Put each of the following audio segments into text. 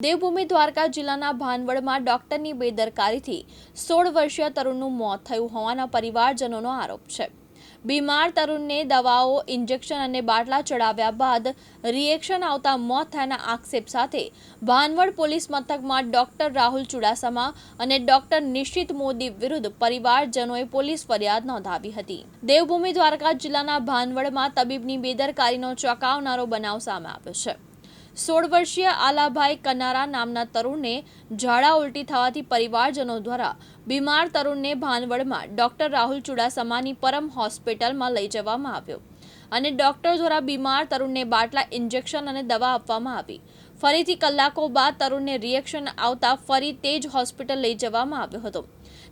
દેવભૂમિ દ્વારકા જિલ્લાના ભાનવડમાં ડોક્ટરની બેદરકારીથી સોળ વર્ષીય તરુણનું મોત થયું હોવાના પરિવારજનોનો આરોપ છે. બીમાર તરુણને દવાઓ, ઇન્જેક્શન અને બાટલા ચડાવ્યા બાદ રિએક્શન આવતા મોત થયાના આક્ષેપ સાથે ભાનવડ પોલીસ મથકમાં ડોક્ટર રાહુલ ચુડાસમા અને ડોક્ટર નિશ્ચિત મોદી વિરુદ્ધ પરિવારજનોએ પોલીસ ફરિયાદ નોંધાવી હતી. દેવભૂમિ દ્વારકા જિલ્લાના ભાનવડમાં તબીબની બેદરકારીનો ચોંકાવનારો બનાવ સામે આવ્યો છે. સોળ વર્ષીય આલાભાઈ કનારા નામના તરુણને ઝાડા ઉલટી થવાથી પરિવારજનો દ્વારા બીમાર તરુણને ભાનવડમાં ડોક્ટર રાહુલ ચુડાસમાની પરમ હોસ્પિટલમાં લઈ જવામાં આવ્યો. અને ડોક્ટર દ્વારા બીમાર તરુણને બાટલા ઇન્જેક્શન અને દવા આપવામાં આવી. ફરીથી કલાકો બાદ તરુણને રિએક્શન આવતા ફરી તે જ હોસ્પિટલ લઈ જવામાં આવ્યો હતો.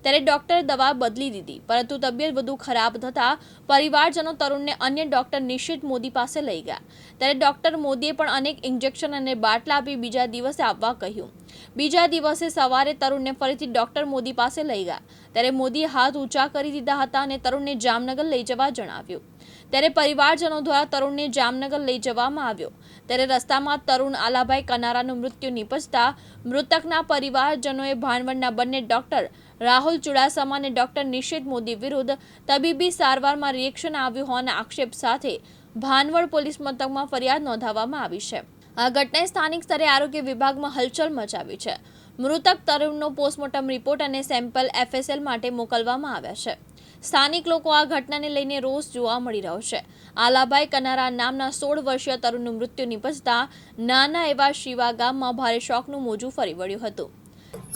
ત્યારે ડોક્ટર દવા બદલી દીધી, પરંતુ તબિયત વધુ ખરાબ થતાં પરિવારજનો તરુણને અન્ય ડોક્ટર નિશ્ચિત મોદી પાસે લઈ ગયા. ત્યારે ડોક્ટર મોદીએ પણ અનેક ઇન્જેક્શન અને બાટલા આપી બીજા દિવસે આવવા કહ્યું. બીજા દિવસે સવારે તરુણને ફરીથી ડોક્ટર મોદી પાસે લઈ ગયા. ત્યારે મોદીએ હાથ ઊંચા કરી દીધા હતા અને તરુણને જામનગર લઈ જવા જણાવ્યું. ત્યારે પરિવારજનો દ્વારા તરુણને જામનગર લઈ જવામાં આવ્યો. ત્યારે રસ્તામાં તરુણ આલાભાઈ કનારાનું મૃત્યુ નિપજતા મૃતકના પરિવારજનોએ ભાણવડના બંને ડોક્ટર રાહુલ ચુડાસમા અને ડોક્ટર નિશિત મોદી વિરુદ્ધ તબીબી સારવારમાં રિએક્શન આવ્યું હોવાના આક્ષેપ સાથે ભાનવડ પોલીસ મથકમાં ફરિયાદ નોંધાવવામાં આવી છે. આ ઘટનાએ સ્થાનિક સ્તરે આરોગ્ય વિભાગમાં હલચલ મચાવી છે. મૃતક તરુણનો પોસ્ટમોર્ટમ રિપોર્ટ અને સેમ્પલ એફએસએલ માટે મોકલવામાં આવ્યા છે. સ્થાનિક લોકો આ ઘટનાને લઈને રોષ જોવા મળી રહ્યો છે. આલાભાઈ કનારા નામના સોળ વર્ષીય તરુણનું મૃત્યુ નિપજતા નાના એવા શિવા ગામમાં ભારે શોકનું મોજું ફરી વળ્યું હતું.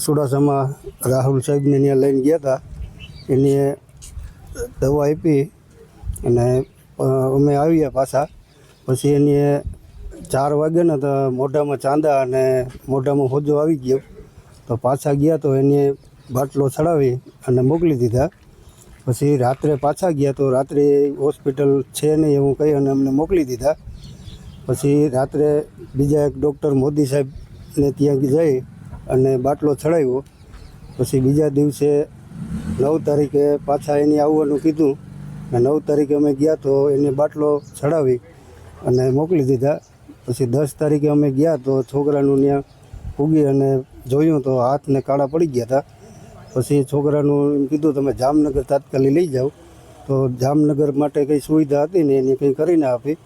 સુડાસામાં રાહુલ સાહેબને ત્યાં લઈને ગયા હતા. એને દવા આપી અને અમે આવ્યા પાછા. પછી એને ચાર વાગે ને તો મોઢામાં ચાંદા અને મોઢામાં હોજો આવી ગયો. તો પાછા ગયા તો એને બાટલો ચડાવી અને મોકલી દીધા. પછી રાત્રે પાછા ગયા તો રાત્રે હોસ્પિટલ છે નહીં એવું કહી અને અમને મોકલી દીધા. પછી રાત્રે બીજા એક ડૉક્ટર મોદી સાહેબને ત્યાં જઈ અને બાટલો ચડાવ્યો. પછી બીજા દિવસે નવ તારીખે પાછા એને આવવાનું કીધું અને નવ તારીખે અમે ગયા તો એને બાટલો ચડાવી અને મોકલી દીધા. પછી દસ તારીખે અમે ગયા તો છોકરાનું ત્યાં ઉગી અને જોયું તો હાથને કાળા પડી ગયા હતા પછી છોકરાનું એમ કીધું, તમે જામનગર તાત્કાલિક લઈ જાઓ. તો જામનગર માટે કંઈ સુવિધા હતી ને એની કંઈ કરીને આપી.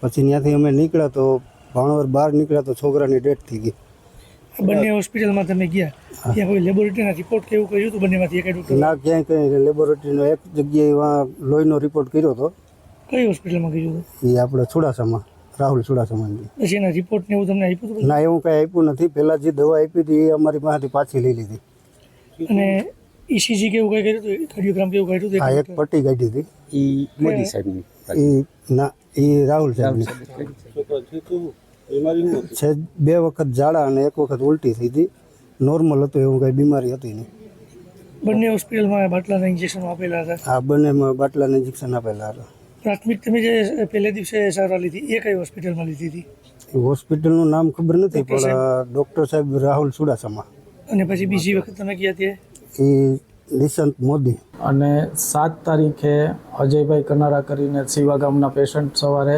પછી ત્યાંથી અમે નીકળ્યા તો ભાણવર બહાર નીકળ્યા તો છોકરાની ડેટ થઈ ગઈ. બંને હોસ્પિટલમાં તમે ગયા. ત્યાં કોઈ લેબોરેટરીના રિપોર્ટ કેવું કર્યું હતું? બંનેમાંથી એક ડૉક્ટર ના ક્યાંય કંઈ લેબોરેટરીનો એક જગ્યાએ લોહીનો રિપોર્ટ કર્યો હતો. કઈ હોસ્પિટલમાં કર્યું હતું? એ આપણે ચુડાસામાં રાહુલ ચુડાસામાની. પછી એના રિપોર્ટ ને એવું તમને આપ્યું હતું? ના એવું કાંઈ આપ્યું નથી. પહેલાં જે દવા આપી હતી એ અમારી પાસેથી પાછી લઈ લીધી. અને ઈસીજી કેવું કાંઈ કર્યું હતું? કાર્ડિયોગ્રામ કેવું કાઢ્યું હતું? હા એક એક પટ્ટી કાઢી હતી. એ મોદી સાહેબની એ ના એ રાહુલ સાહેબની. છે બે વખત ઝાડા અને એક વખત ઉલટી થઈ હતી. નોર્મલ હતું એવું કંઈ બીમારી હતી નહીં. બંને હોસ્પિટલમાં બાટલાના ઇન્જેક્શન આપેલા હતા. આ બંનેમાં બાટલાના ઇન્જેક્શન આપેલા હતા. પ્રાથમિક તમે જે પહેલે દિવસે સારવાર લીધી એ કઈ હોસ્પિટલમાં લીધી હતી? એ હોસ્પિટલનું નામ ખબર નથી પણ ડૉક્ટર સાહેબ રાહુલ ચુડાસમા અને પછી બીજી વખત તમે ગયા ત્યાં એ નિશંત મોદી. અને સાત તારીખે અજયભાઈ કનારા કરીને સીવા ગામના પેશન્ટ સવારે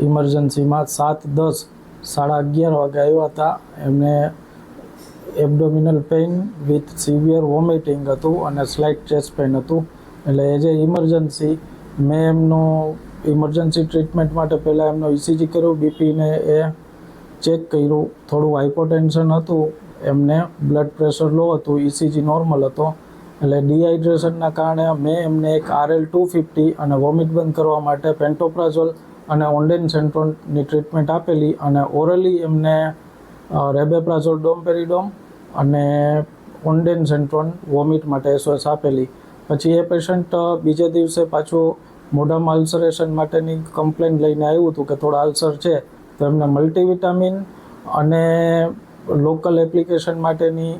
ઇમરજન્સીમાં સાત દસ સાડા અગિયાર વાગે આવ્યા હતા. એમને abdominal pain with severe vomiting હતું અને સ્લાઇટ ચેસ્ટ પેઇન હતું. એટલે એ ઇમરજન્સી, મેં એમનો ઇમરજન્સી ટ્રીટમેન્ટ માટે પહેલાં એમનો ઇસીજી કર્યો બીપીને એ ચેક કર્યું. થોડું હાઇપોટેન્શન હતું. એમને બ્લડ પ્રેશર લો હતું ઇસીજી નોર્મલ હતો. એટલે ડિહાઇડ્રેશનના કારણે મેં એમને એક આરએલ ટુ ફિફ્ટી અને વોમિટ બંધ કરવા માટે પેન્ટોપ્રાઝોલ અને ઓનલાઈન સેન્ટ્રોનની ટ્રીટમેન્ટ આપેલી અને ઓરલી એમને રેબેપ્રાઝોલ ડોમપેરીડોમ અને ઓનડેન સેન્ટ્રોન વોમિટ માટે એસઓએસ આપેલી. પછી એ પેશન્ટ બીજે દિવસે પાછું મોઢામાં અલ્સરેશન માટેની કમ્પ્લેન લઈને આવ્યું હતું કે થોડા અલ્સર છે, તો એમને મલ્ટીવિટામિન અને લોકલ એપ્લિકેશન માટેની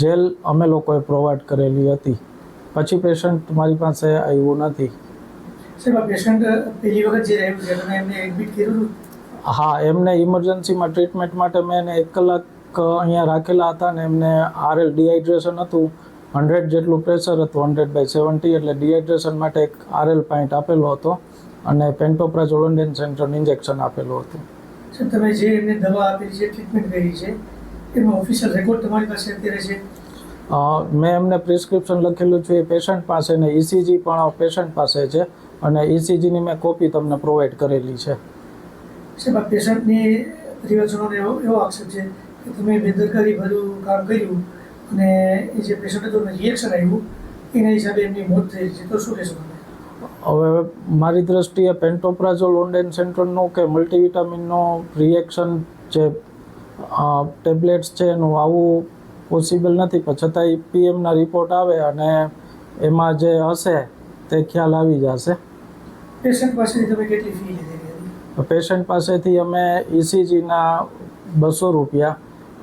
જેલ અમે લોકોએ પ્રોવાઈડ કરેલી હતી. પછી પેશન્ટ મારી પાસે આવ્યું નથી. પેશન્ટ પહેલી વખત જે રહ્યું છે તમે એમને એડમિટ કર્યું હા એમને ઇમરજન્સીમાં ટ્રીટમેન્ટ માટે મેં એને એક કલાક અહીંયા રાખેલા હતા ને એમને આરએલ ડિહાઇડ્રેશન હતું. હંડ્રેડ જેટલું પ્રેશર હતું હંડ્રેડ બાય સેવન્ટી એટલે ડિહાઇડ્રેશન માટે એક આરએલ પાઇન્ટ આપેલો હતો અને પેન્ટોપ્રાઝોલોન્ડેન સેન્ટ્રલ ઇન્જેક્શન આપેલું હતું. તમે જે એમને દવા આપેલી છે ટ્રીટમેન્ટ કરી છે એનો ઓફિશિયલ રેકોર્ડ તમારી પાસે અત્યારે છે? મેં એમને પ્રિસ્ક્રિપ્શન લખેલું છે એ પેશન્ટ પાસે ને ઇસીજી પણ પેશન્ટ પાસે છે. અને ઇસીજીની મેં કોપી તમને પ્રોવાઈડ કરેલી છે. સાહેબ પેશન્ટની પરિવારજનોને એવો એવો આક્ષેપ છે કે તમે બેદરકારી ભર્યું કામ કર્યું અને એ જે પેશન્ટ હતું રિએક્શન આવ્યું એના હિસાબે એમની મોત થઈ છે. તો શું કહેશો હવે મારી દ્રષ્ટિએ પેન્ટોપ્રાઝોલ ઓન્ડેન સેન્ટ્રલનું કે મલ્ટીવિટામિનનો રિએક્શન જે ટેબ્લેટ્સ છે એનું આવું પોસિબલ નથી. પણ છતાંય પીએમના રિપોર્ટ આવે અને એમાં જે હશે તે ખ્યાલ આવી જશે. પેશન્ટ પાસેથી તમે કેટલી ફી લીધી હતી? પેશન્ટ પાસેથી અમે ઇસીજીના બસો રૂપિયા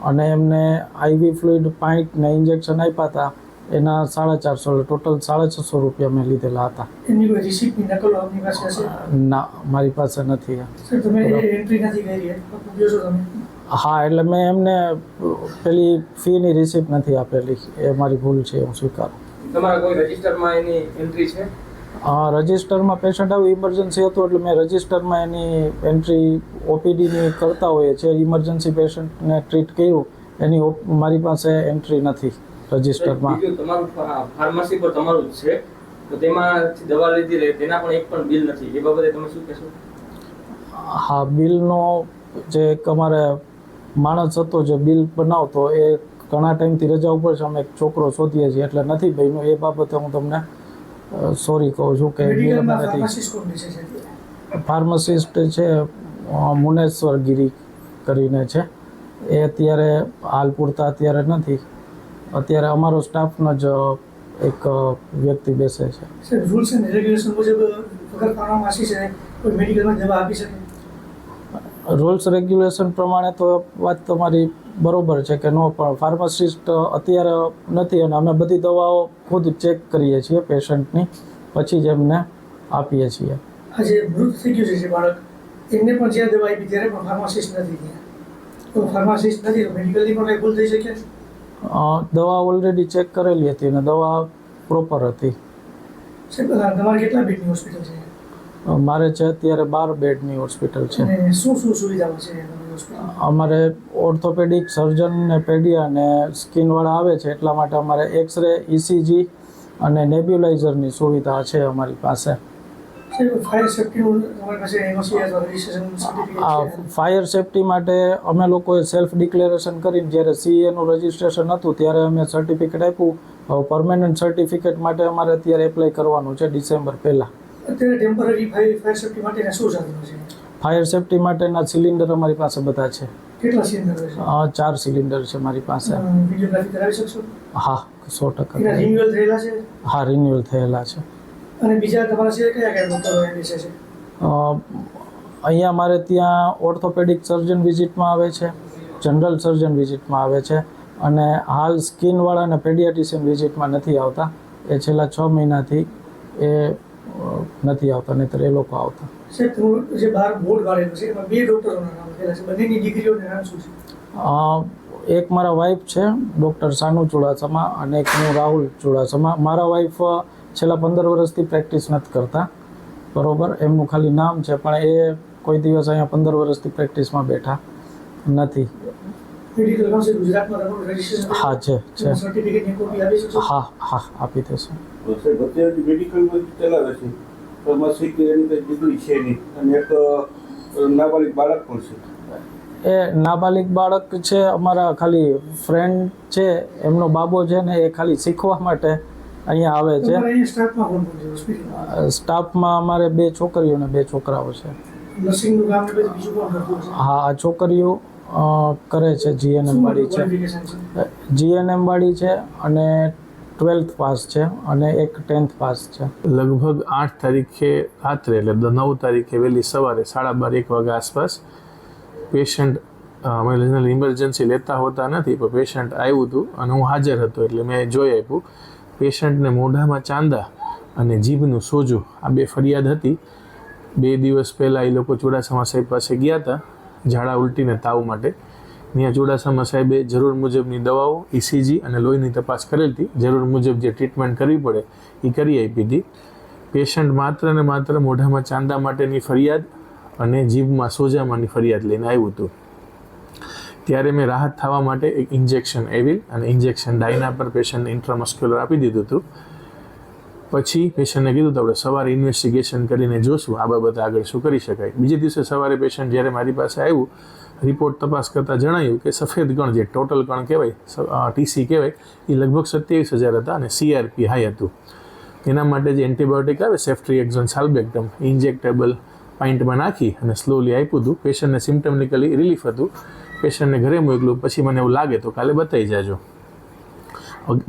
અને એમને આઈવી ફ્લુઇડ પાઇન્ટ ને ઇન્જેક્શન આપ્યા હતા. એના સાડા ચારસો ટોટલ સાડા છસો રૂપિયા મેં લીધેલા હતા. એમની કોઈ રિસિપ્ટની નકલો આપની પાસે હશે? ના મારી પાસે નથી. સર તમે એન્ટ્રી નથી કરી હા એટલે મેં એમને પેલી ફીની રિસિપ્ટ નથી આપેલી. એ મારી ભૂલ છે હું સ્વીકારું. તમારા કોઈ રજિસ્ટરમાં એની એન્ટ્રી છે? અ, રજિસ્ટરમાં પેશન્ટ આવ્યું ઇમરજન્સી હતું એટલે મેં રજિસ્ટરમાં એની એન્ટ્રી ઓપીડીની કરતા હોઈએ છીએ. ઇમરજન્સી પેશન્ટને ટ્રીટ કર્યું. એની મારી પાસે એન્ટ્રી નથી રજિસ્ટરમાં. તમારું ફાર્મસી પર તમારું છે. તો તેમાં દવા લીધી રહે તેના પણ એક પણ બિલ નથી. એ બાબતે તમે શું કહેશો? હા બિલનો જે એક અમારે માણસ હતો જે બિલ બનાવતો એ ઘણા ટાઈમથી રજા ઉપર છે. અમે એક છોકરો શોધીએ છીએ એટલે નથી બન્યું. એ બાબતે હું તમને સોરી કહું છું કે ફાર્માસિસ્ટ છે મુનેશ્વર ગિરી કરીને છે. એ અત્યારે હાલ પૂરતા અત્યારે નથી. અત્યારે અમારો સ્ટાફનો જ એક વ્યક્તિ બેસે છે. રૂલ્સ એન્ડ રેગ્યુલેશન મુજબ છે કોઈ મેડિકલમાં દવા આપી શકે? રૂલ્સ રેગ્યુલેશન પ્રમાણે તો વાત તમારી બરોબર છે કે નો પણ ફાર્માસિસ્ટ અત્યારે નથી અને અમે બધી દવાઓ ખુદ ચેક કરીએ છીએ પેશન્ટની પછી જ એમને આપીએ છીએ. આજે જે મૃત થઈ ગયું છે બાળક એમને પણ જ્યાં દવા આપી ત્યારે પણ ફાર્માસિસ્ટ નથી ત્યાં. તો ફાર્માસિસ્ટ નથી મેડિકલની પણ ભૂલ થઈ શકે? દવા ઓલરેડી ચેક કરેલી હતી અને દવા પ્રોપર હતી. તમારે કેટલા બેડની હોસ્પિટલ છે? મારે છે અત્યારે બાર બેડની હોસ્પિટલ છે. શું શું સુવિધાઓ છે અમારે ઓર્થોપેડિક સર્જન ને પેડિયા ને સ્કિનવાળા આવે છે એટલા માટે અમારે એક્સરે ઇસીજી અને નેબ્યુલાઇઝરની સુવિધા છે અમારી પાસે. ફાયર સેફટી માટે અમે લોકોએ સેલ્ફ ડિક્લેરેશન કરીને જ્યારે સીએનું રજિસ્ટ્રેશન હતું ત્યારે અમે સર્ટિફિકેટ આપ્યું. પરમેનન્ટ સર્ટિફિકેટ માટે અમારે અત્યારે એપ્લાય કરવાનું છે ડિસેમ્બર પહેલાં. અત્યારે ટેમ્પરરી ફાયર સેફ્ટી માટેના શું સાધનો છે? ફાયર સેફટી માટેના સિલિન્ડર અમારી પાસે બધા છે. કેટલા સિલિન્ડર છે? ચાર સિલિન્ડર છે મારી પાસે. હા સો ટકા. રિન્યુઅલ થયેલા છે? હા રિન્યુઅલ થયેલા છે. અને બીજા તમારા છે કયા કયા ડોક્ટરો છે? અહીંયા મારે ત્યાં ઓર્થોપેડિક સર્જન વિઝિટમાં આવે છે જનરલ સર્જન વિઝિટમાં આવે છે અને હાલ સ્કિનવાળા અને પેડિયાટિશિયન વિઝિટમાં નથી આવતા. એ છેલ્લા છ મહિનાથી એ નથી આવતા નહીતર એ લોકો આવતા. જે બહાર બોર્ડ વાળેલું છે એમાં બે ડોક્ટરોના નામ લખેલા છે. બંનેની ડિગ્રીઓના નામ શું છે? એક મારા વાઈફ છે ડૉક્ટર સાનુ ચુડાસમા અને એક હું રાહુલ ચુડાસમા. મારા વાઈફ છેલ્લા પંદર વર્ષથી પ્રેક્ટિસ નથી કરતા બરાબર? એમનું ખાલી નામ છે પણ એ કોઈ દિવસ અહીંયા પંદર વર્ષથી પ્રેક્ટિસમાં બેઠા નથી. મેડિકલ કાઉન્સિલ ગુજરાતમાં તમારું રજિસ્ટ્રેશન હા છે છે. સર્ટિફિકેટની કોપી આપી શકશો? હા હા આપી દેશે. સાહેબ અત્યારે મેડિકલમાં ચલાવે છે ફાર્મસી કે એની ડિગ્રી છે નહીં. અને એક અ, બાળક પણ છે. એ નાબાલિગ બાળક છે અમારા ખાલી ફ્રેન્ડ છે એમનો બાબો છે ને એ ખાલી શીખવા માટે અહીંયા આવે છે. સ્ટાફમાં અમારે બે છોકરીઓ ને બે છોકરાઓ છે? હા આ છોકરીઓ કરે છે જીએનએમ વાળી છે. જીએનએમ વાળી છે અને ટ્વેલ્થ પાસ છે અને એક ટેન્થ પાસ છે. લગભગ આઠ તારીખે રાત્રે એટલે નવ તારીખે વહેલી સવારે સાડા બાર એક વાગ્યા આસપાસ પેશન્ટ અમે ઇમરજન્સી લેતા હોતા નથી પણ પેશન્ટ આવ્યું હતું અને હું હાજર હતો એટલે મેં જોઈ આપ્યું. પેશન્ટને મોઢામાં ચાંદા અને જીભનું સોજું આ બે ફરિયાદ હતી. બે દિવસ પહેલાં એ લોકો ચુડાસમા સાહેબ પાસે ગયા હતા. ઝાડા ઉલટીને તાવ માટે. ત્યાં ચુડાસમા સાહેબે જરૂર મુજબની દવાઓ ઇસીજી અને લોહીની તપાસ કરેલ હતી જરૂર મુજબ જે ટ્રીટમેન્ટ કરવી પડે એ કરી આપી હતી પેશન્ટ માત્ર ને માત્ર મોઢામાં ચાંદા માટેની ફરિયાદ અને જીભમાં સોજામાંની ફરિયાદ લઈને આવ્યું હતું. ત્યારે મેં રાહત થવા માટે એક ઇન્જેક્શન એવિલ અને ઇન્જેક્શન ડાયના પર પેશન્ટને ઇન્ટ્રામસ્ક્યુલર આપી દીધું હતું. પછી પેશન્ટને કીધું તો આપણે સવારે ઇન્વેસ્ટિગેશન કરીને જોશું આ બાબતે આગળ શું કરી શકાય. બીજે દિવસે સવારે પેશન્ટ જ્યારે મારી પાસે આવ્યું રિપોર્ટ તપાસ કરતાં જણાયું કે સફેદ કણ જે ટોટલ કણ કહેવાય ટીસી કહેવાય, એ લગભગ સત્યાવીસ હજાર હતા અને સીઆરપી હાઈ હતું. એના માટે જે એન્ટીબાયોટિક આવે સેફ્ટ્રી એક્ઝોન સાલ્બેક્ટમ ઇન્જેક્ટેબલ પાઇન્ટમાં નાખી અને સ્લોલી આપ્યું હતું. પેશન્ટને સિમ્ટમનિકલી રિલીફ હતું. પેશન્ટને ઘરે મોકલું, પછી મને એવું લાગે તો કાલે બતાવી જાજો.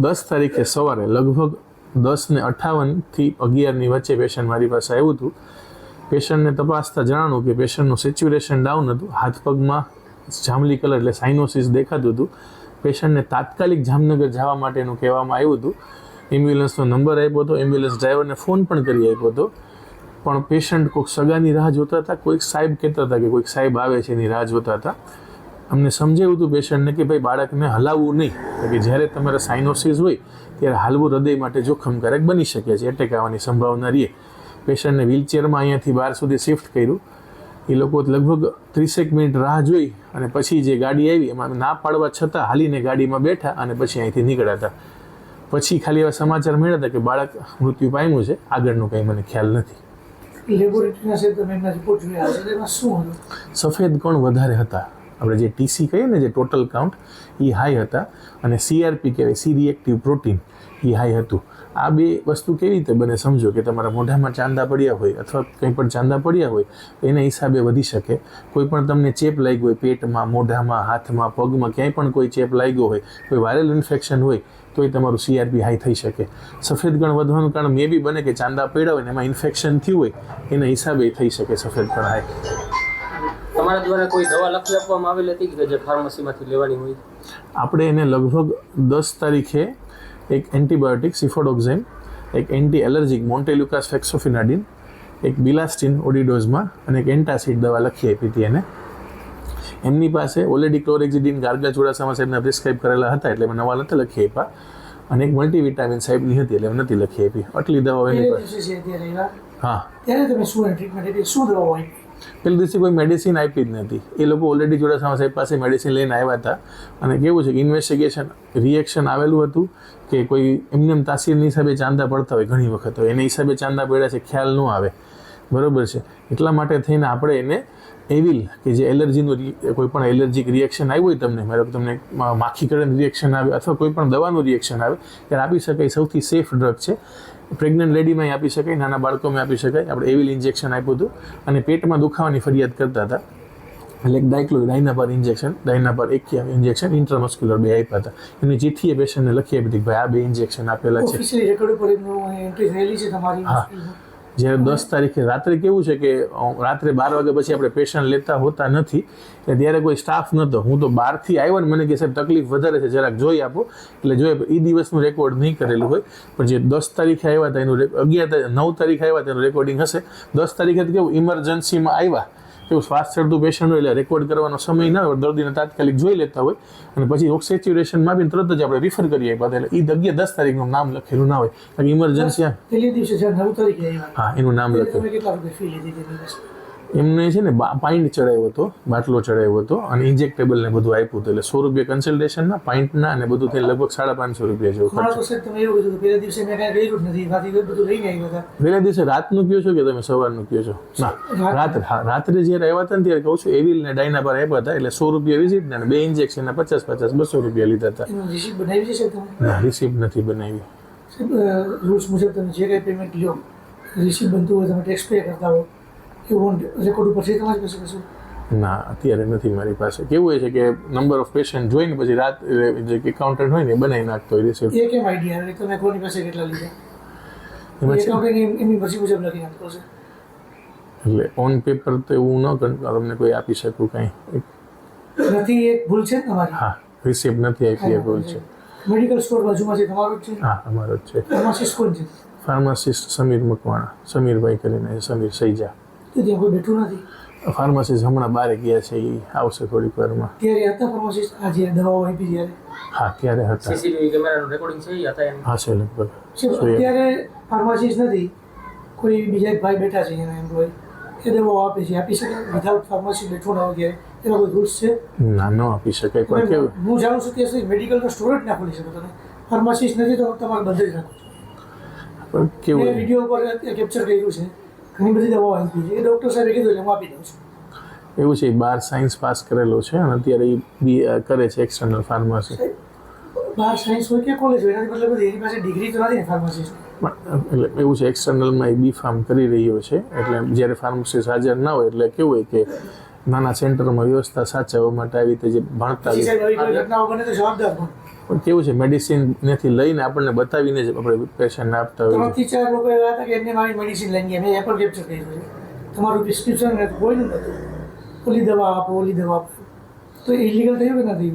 દસ તારીખે સવારે લગભગ દસ ને અઠાવનથી અગિયારની વચ્ચે પેશન્ટ મારી પાસે આવ્યું હતું. પેશન્ટને તપાસતા જણાણું કે પેશન્ટનું સેચ્યુરેશન ડાઉન હતું. હાથ પગમાં જાંબલી કલર એટલે સાઇનોસિસ દેખાતું હતું. પેશન્ટને તાત્કાલિક જામનગર જવા માટેનું કહેવામાં આવ્યું હતું. એમ્બ્યુલન્સનો નંબર આપ્યો હતો. એમ્બ્યુલન્સ ડ્રાઈવરને ફોન પણ કરી આપ્યો હતો. પણ પેશન્ટ કોઈક સગાની રાહ જોતા હતા? કોઈક સાહેબ કહેતા હતા કે કોઈક સાહેબ આવે છે એની રાહ જોતા હતા. અમને સમજાવ્યું હતું પેશન્ટને કે ભાઈ બાળકને હલાવવું નહીં. કે જ્યારે તમારે સાઇનોસિસ હોય ત્યારે હાલવું હૃદય માટે જોખમકારક બની શકે છે એટેક આવવાની સંભાવના રહે. પેશન્ટને વ્હીલચેરમાં અહીંયાથી બહાર સુધી શિફ્ટ કર્યું. એ લોકો લગભગ ત્રીસેક મિનિટ રાહ જોઈ અને પછી જે ગાડી આવી એમાં ના પાડવા છતાં હાલીને ગાડીમાં બેઠા અને પછી અહીંથી નીકળ્યા હતા પછી ખાલી એવા સમાચાર મળ્યા હતા કે બાળક મૃત્યુ પામ્યું છે. આગળનું કંઈ મને ખ્યાલ નથી. સફેદ કણ વધારે હતા? આપણે જે ટીસી કહીએ ને જે ટોટલ કાઉન્ટ એ હાઈ હતા. અને સીઆરપી કહેવાય સી રિએક્ટિવ પ્રોટીન એ હાઈ હતું. આ બે વસ્તુ કેવી રીતે બને સમજો કે તમારા મોઢામાં ચાંદા પડ્યા હોય અથવા કંઈ પણ ચાંદા પડ્યા હોય, એના હિસાબે વધી શકે. કોઈ પણ તમને ચેપ લાગ્યો હોય, પેટમાં, મોઢામાં, હાથમાં, પગમાં, ક્યાંય પણ કોઈ ચેપ લાગ્યો હોય, કોઈ વાયરલ ઇન્ફેક્શન હોય તો એ તમારું સીઆરપી હાઈ થઈ શકે. સફેદ ગણ વધવાનું કારણ મે બી બને કે ચાંદા પડ્યા હોય ને એમાં ઇન્ફેક્શન થયું હોય, એના હિસાબે થઈ શકે સફેદ ગણ હાઈ તમારા દ્વારા કોઈ દવા લખી આપવામાં આવેલી હતી કે જે ફાર્મસીમાંથી લેવાની હોય? આપણે એને લગભગ દસ તારીખે એક એન્ટીબાયોટિક સિફોડોક્ઝેમ એક એન્ટી એલર્જીક મોન્ટેલ્યુકાસ ફેક્સોફિનાડિન એક બિલાસ્ટિન ઓડિડોઝમાં અને એક એન્ટાસિડ દવા લખી આપી હતી એને. એમની પાસે ઓલરેડી ક્લોરેક્ઝિડિન ગાર્ગા ચુડાસામાં સાહેબના પ્રિસ્ક્રાઇબ કરેલા હતા એટલે મેં નવા નથી લખી આપ્યા. અને એક મલ્ટીવિટામિન સાહેબની હતી એટલે નથી લખી આપી. આટલી દવાઓ એની હા. ત્યારે તમે શું ટ્રીટમેન્ટ આપી? શું દવાઓ આપી? પેલા દિવસે કોઈ મેડિસિન આપી જ નથી. એ લોકો ઓલરેડી ચુડાસમા સાહેબ પાસે મેડિસિન લઈને આવ્યા હતા. અને કેવું છે કે ઇન્વેસ્ટિગેશન રિએક્શન આવેલું હતું કે કોઈ એમને એમ તાસીરની હિસાબે ચાંદા પડતા હોય ઘણી વખત. હોય એને હિસાબે ચાંદા પડ્યા છે, ખ્યાલ ન આવે. બરોબર છે. એટલા માટે થઈને આપણે એને એવિલ કે જે એલર્જીનું કોઈ પણ એલર્જીક રિએક્શન આવ્યું હોય તમને મારો તમને માખીકરણ રિએક્શન આવે અથવા કોઈ પણ દવાનું રિએક્શન આવે ત્યારે આપી શકાય સૌથી સેફ ડ્રગ છે. પ્રેગ્નન્ટ લેડીમાં આપી શકાય નાના બાળકોમાં આપી શકાય. આપણે એવિલ ઇન્જેક્શન આપ્યું હતું અને પેટમાં દુખાવાની ફરિયાદ કરતા હતા. એટલે ડાયક્લો ડાયના પર ઇન્જેક્શન ડાયના પર એક ઇન્જેક્શન ઇન્ટ્રામસ્ક્યુલર બે આપ્યા હતા. એની ચિઠ્ઠી એ પેશન્ટને લખી આપી હતી ભાઈ આ બે ઇન્જેક્શન આપેલા છે. એમનું હા. જ્યારે દસ તારીખે રાત્રે કેવું છે કે રાત્રે બાર વાગ્યા પછી આપણે પેશન્ટ લેતા હોતા નથી એટલે ત્યારે કોઈ સ્ટાફ નહોતો. હું તો બહારથી આવ્યો ને મને કે સાહેબ તકલીફ વધારે છે, જરાક જોઈ આપો. એટલે જોઈએ એ દિવસનું રેકોર્ડ નહીં કરેલું હોય, પણ જે દસ તારીખે આવ્યા હતા એનું અગિયાર નવ તારીખે આવ્યા હતા એનું રેકોર્ડિંગ હશે. દસ તારીખે કેવું ઇમરજન્સીમાં આવ્યા. એવું શ્વાસ ચડતું પેશન્ટ હોય એટલે રેકોર્ડ કરવાનો સમય ના હોય દર્દીને તાત્કાલિક જોઈ લેતા હોય. અને પછી સેચ્યુરેશનમાં આવીને તરત જ આપણે રિફર કરીએ આપ્યા એટલે એ જગ્યા દસ તારીખનું નામ લખેલું ના હોય. કારણ ઇમરજન્સી હા એનું નામ લખેલું. એમને છે ને પાઇન્ટ ચડાવ્યો હતો બાટલો ચડાવ્યો હતો અને ઇન્જેક્ટેબલ ને બધું આપ્યું હતું. એટલે સો રૂપિયા કન્સલ્ટેશનના પાઇન્ટના અને બધું થઈને લગભગ સાડા પાંચસો રૂપિયા જેવું ખર્ચ. એવું પહેલા દિવસે મેં કાંઈ કર્યું નથી. બધું લઈને આવ્યા હતા. પહેલા દિવસે રાતનું કયો છો કે તમે સવારનું કયો છો? ના રાત્રે રાત્રે જ્યારે આવ્યા હતા ને ત્યારે કહું છું એવિલ ને ડાયના પર આપ્યા હતા એટલે સો રૂપિયા વિઝિટ ને અને બે ઇન્જેક્શનના પચાસ પચાસ બસો રૂપિયા લીધા હતા. બનાવી છે ના રિસીપ્ટ નથી બનાવી. રૂલ્સ મુજબ તમે જે કાંઈ પેમેન્ટ લ્યો રિસીપ્ટ બનતું હોય તમે ટેક્સ પે કરતા હો એવું રેકોર્ડ ઉપર છે તમારી પાસે કશું? ના અત્યારે નથી મારી પાસે. કેવું હોય છે કે નંબર ઓફ પેશન્ટ જોઈને પછી રાત જે કે કાઉન્ટર હોય ને બનાવી નાખતો હોય રિસીપ્ટ એ કેમ આઈડિયા તમે કોની પાસે કેટલા લીધા? છે એમની મરજી મુજબ લખી નાખતો છે એટલે ઓન પેપર તો એવું ન કરું તમને કોઈ આપી શકું કાંઈ. નથી એક ભૂલ છે તમારી? હા રિસીપ્ટ નથી આપી એ ભૂલ છે. મેડિકલ સ્ટોર બાજુમાં છે તમારો જ છે? હા અમારો જ છે. ફાર્માસિસ્ટ કોણ છે? ફાર્માસિસ્ટ સમીર મકવાણા સમીરભાઈ કરીને સમીર સૈજા. તો ત્યાં કોઈ બેઠું નથી? ફાર્માસિસ્ટ હમણાં બારે ગયા છે એ આવશે થોડીક વારમાં. ત્યારે હતા ફાર્માસિસ્ટ આ જે દવાઓ આપી જ્યારે? હા ત્યારે હતા. સીસીટીવી કેમેરાનું રેકોર્ડિંગ છે એ હતા એમ? હા છે લગભગ. અત્યારે ફાર્માસિસ્ટ નથી. કોઈ બીજા એક ભાઈ બેઠા છે એના એમ્પ્લોય એ દવાઓ આપે છે આપી શકે? વિધાઉટ ફાર્મસી બેઠું ના વગેરે એવા કોઈ રૂલ્સ છે? ના ન આપી શકાય કોઈ કેવું? હું જાણું છું ત્યાં સુધી મેડિકલનો સ્ટોર જ ના ખોલી શકો તમે. ફાર્માસિસ્ટ નથી તો તમારે બંધ જ રાખો પણ કેવું? વીડિયો ઉપર કેપ્ચર કર્યું છે. ઘણી બધી દવાઓ આપી છે. એ ડૉક્ટર સાહેબે કીધું એટલે હું આપી દઉં છું. એવું છે બાર સાયન્સ પાસ કરેલો છે અને અત્યારે એ બી કરે છે એક્સટર્નલ ફાર્મસી બાર સાયન્સ હોય કે કોલેજ હોય એનાથી મતલબ એની પાસે ડિગ્રી તો નથી ને ફાર્માસિસ્ટ એટલે એવું છે એક્સટર્નલમાં એ બી ફાર્મ કરી રહ્યો છે એટલે જ્યારે ફાર્મસિસ્ટ હાજર ના હોય એટલે કેવું હોય કે નાના સેન્ટરમાં વ્યવસ્થા સાચવવા માટે આવી રીતે જે ભણતા પણ કેવું છે મેડિસિન નથી લઈને આપણને બતાવીને જ આપણે પેશન્ટ આપતા હોય છે ત્રણથી ચાર લોકો એવા હતા કે એમને મારી મેડિસિન લઈ ગયા. મેં એ પણ કેપ્ચર કર્યું છે. તમારું પ્રિસ્ક્રિપ્શન કોઈ નહોતું. ઓલી દવા આપો ઓલી દવા આપો. તો ઇલીગલ થયું કે નથી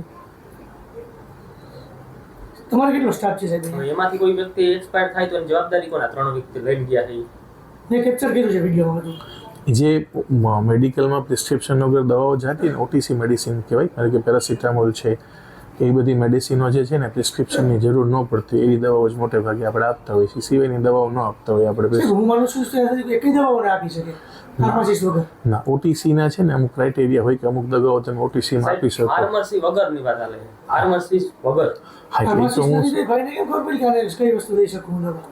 તમારે કેટલો સ્ટાફ છે સાહેબ? એમાંથી કોઈ વ્યક્તિ એક્સપાયર થાય તો જવાબદારી કોના? ત્રણ વ્યક્તિ લઈને ગયા છે? મેં કેપ્ચર કર્યું છે વિડીયોમાં બધું. જે મેડિકલમાં પ્રિસ્ક્રિપ્શન વગર દવાઓ જતી ને ઓટીસી મેડિસિન કહેવાય કારણ કે પેરાસિટામોલ છે કે એ બધી મેડિસિનો જે છે ને પ્રિસ્ક્રિપ્શનની જરૂર ન પડતી. એવી દવાઓ જ મોટે ભાગે આપણે આપતા હોઈએ છીએ. સિવાયની દવાઓ ન આપતા હોઈએ આપણે. હું માનું છું કે હજી દવાઓ ના આપી શકે. ના. ઓટીસીના છે ને અમુક ક્રાઇટેરિયા હોય કે અમુક દવાઓ તમે ઓટીસીમાં આપી શકો. ફાર્મસી વગરની વાત આલે ફાર્મસી વગર. હા એટલે તો હું ભાઈને કેમ ખબર પડી કે કઈ વસ્તુ દઈ શકું દવા?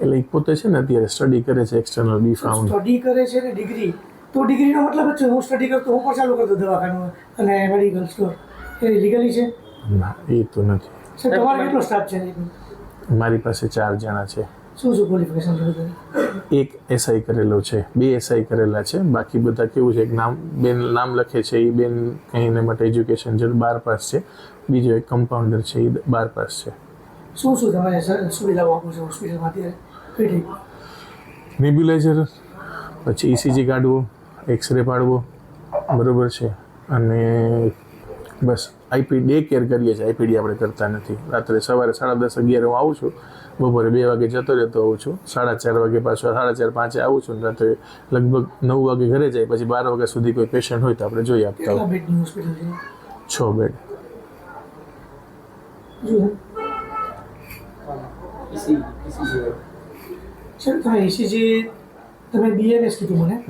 એટલે પોતે છે ને અત્યારે સ્ટડી કરે છે એક્સટર્નલ બી ફાઉન્ડ સ્ટડી કરે છે ને ડિગ્રી તો ડિગ્રીનો મતલબ છે હું સ્ટડી કરતો હું પણ ચાલુ કરતો દવાખાનું અને મેડિકલ સ્ટોર એ લીગલી છે? ના એ તો નથી. સર તમારે કેટલો સ્ટાફ છે? મારી પાસે ચાર જણા છે. શું શું ક્વોલિફિકેશન એક એસઆઈ કરેલો છે બે એસઆઈ કરેલા છે બાકી બધા કેવું છે એક નામ બેન નામ લખે છે એ બેન કંઈ એના માટે એજ્યુકેશન છે બાર પાસ છે. બીજો એક કમ્પાઉન્ડર છે એ બાર પાસ છે. શું શું તમે સુવિધાઓ આપો છો હોસ્પિટલમાં અત્યારે? નેબ્યુલાઇઝર પછી ઇસીજી કાઢવો એક્સરે પાડવો બરોબર છે. અને બસ આઈપી ડે કેર કરીએ છીએ. આઈપીડી આપણે કરતા નથી. રાત્રે સવારે સાડા દસ અગિયાર હું આવું છું. બપોરે બે વાગે જતો રહેતો હોઉં છું. સાડા ચાર વાગે પાછો સાડા ચાર પાંચે આવું છું રાત્રે લગભગ નવ વાગે ઘરે જાય. પછી બાર વાગ્યા સુધી કોઈ પેશન્ટ હોય તો આપણે જોઈ આપતા હોય. છે? બેડ. સર તમે એસીજી તમે બીએમએસ કીધું મને.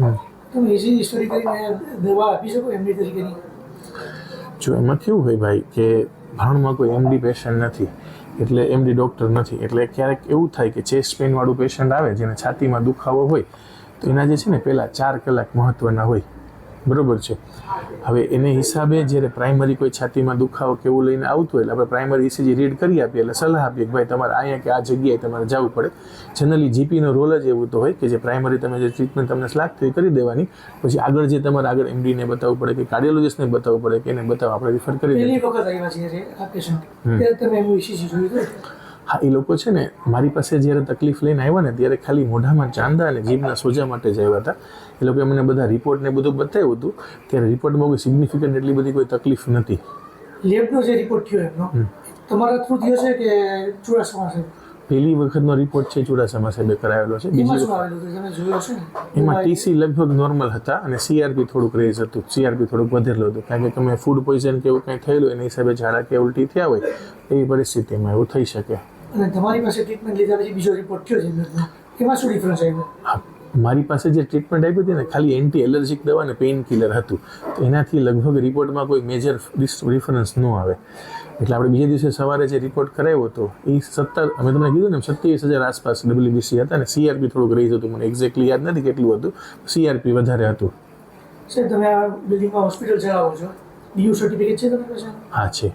તમે એસીજી સ્ટડી કરીને દવા આપી શકો એમની તરીકેની? જો એમાં કેવું હોય ભાઈ કે ભાણમાં કોઈ એમડી પેશન્ટ નથી, એટલે એમડી ડૉક્ટર નથી, એટલે ક્યારેક એવું થાય કે ચેસ્ટ પેઇનવાળું પેશન્ટ આવે, જેને છાતીમાં દુખાવો હોય, તો એના જે છે ને, પહેલાં ચાર કલાક મહત્ત્વના હોય. બરોબર છે. હવે એને હિસાબે જ્યારે પ્રાઇમરી કોઈ છાતીમાં દુખાવો કે એવું લઈને આવતું હોય એટલે આપણે પ્રાઇમરી ઇસીજી રીડ કરી આપીએ એટલે સલાહ આપીએ કે ભાઈ તમારે અહીંયા કે આ જગ્યાએ તમારે જવું પડે. જનરલી જીપીનો રોલ જ એવું તો હોય કે જે પ્રાઇમરી તમે જે ટ્રીટમેન્ટ તમને લાગતી કરી દેવાની પછી આગળ જે તમારે આગળ એમડીને બતાવવું પડે કે કાર્ડિયોલોજિસ્ટને બતાવવું પડે કે એને બતાવવા આપણે રિફર કરી દઈએ હા એ લોકો છે ને મારી પાસે જ્યારે તકલીફ લઈને આવ્યા ને ત્યારે ખાલી મોઢામાં ચાંદા અને જીભના સોજા માટે જ આવ્યા હતા. એ લોકોએ મને બધા રિપોર્ટ ને બધું બતાવ્યું હતું. ત્યારે રિપોર્ટમાં કોઈ સિગ્નિફિકન્ટ એટલી બધી કોઈ તકલીફ નથી. લેબનો જે રિપોર્ટ થયો એમનો તમારા થ્રુ થયો છે કે ચુડાસમા છે પહેલી વખતનો રિપોર્ટ છે ચુડાસમા સાહેબે કરાવેલો છે. બીજી એમાં ટીસી લગભગ નોર્મલ હતા અને સીઆરપી થોડુંક રેઝ હતું. સીઆરપી થોડુંક વધેલું હતું. કારણ કે તમે ફૂડ પોઈઝન કે એવું કંઈ થયેલું એના હિસાબે ઝાડા કે ઉલટી થયા હોય એવી પરિસ્થિતિમાં એવું થઈ શકે. અને તમારી પાસે ટ્રીટમેન્ટ લીધા પછી બીજો રિપોર્ટ થયો છે એમાં શું ડિફરન્સ આવ્યો મારી પાસે જે ટ્રીટમેન્ટ આપી હતી ને ખાલી એન્ટી એલર્જીક દવા અને પેઇન કિલર હતું. તો એનાથી લગભગ રિપોર્ટમાં કોઈ મેજર ડિફરન્સ ન આવે. એટલે આપણે બીજે દિવસે સવારે જે રિપોર્ટ કરાવ્યો હતો એ સત્તર અમે તમને કીધું ને સત્યાવીસ હજાર આસપાસ ડબલ્યુબીસી હતા અને સીઆરપી થોડુંક રહી હતું મને એક્ઝેક્ટલી યાદ નથી કેટલું હતું. સીઆરપી વધારે હતું. સર તમે આ બિલ્ડિંગમાં હોસ્પિટલ ચલાવો છો? ડીયુ સર્ટિફિકેટ છે તમારી પાસે? હા છે.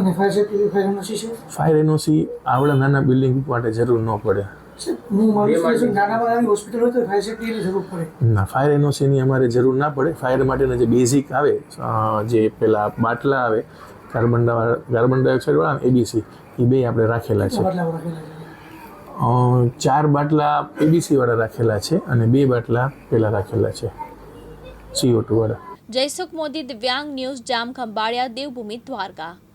અને ફાયર સેફ્ટી ફાયર એનઓસી છે? ફાયર એનઓસી આવડા નાના બિલ્ડિંગ માટે જરૂર ન પડે. સાહેબ હું માનું છું કે નાનામાં નાની હોસ્પિટલ હોય તો ફાયર સેફ્ટીની જરૂર ના ફાયર એનઓસીની અમારે જરૂર ના પડે. ફાયર માટેના જે બેઝિક આવે જે પેલા બાટલા આવે કાર્બન કાર્બન ડાયોક્સાઇડવાળા એબીસી એ બે આપણે રાખેલા છે. ચાર બાટલા એબીસી વાળા રાખેલા છે અને બે બાટલા પેલા રાખેલા છે. સીઓ ટુ વાળા. જયસુખ મોદી દિવ્યાંગ ન્યૂઝ જામ ખંભાળિયા દેવભૂમિ દ્વારકા.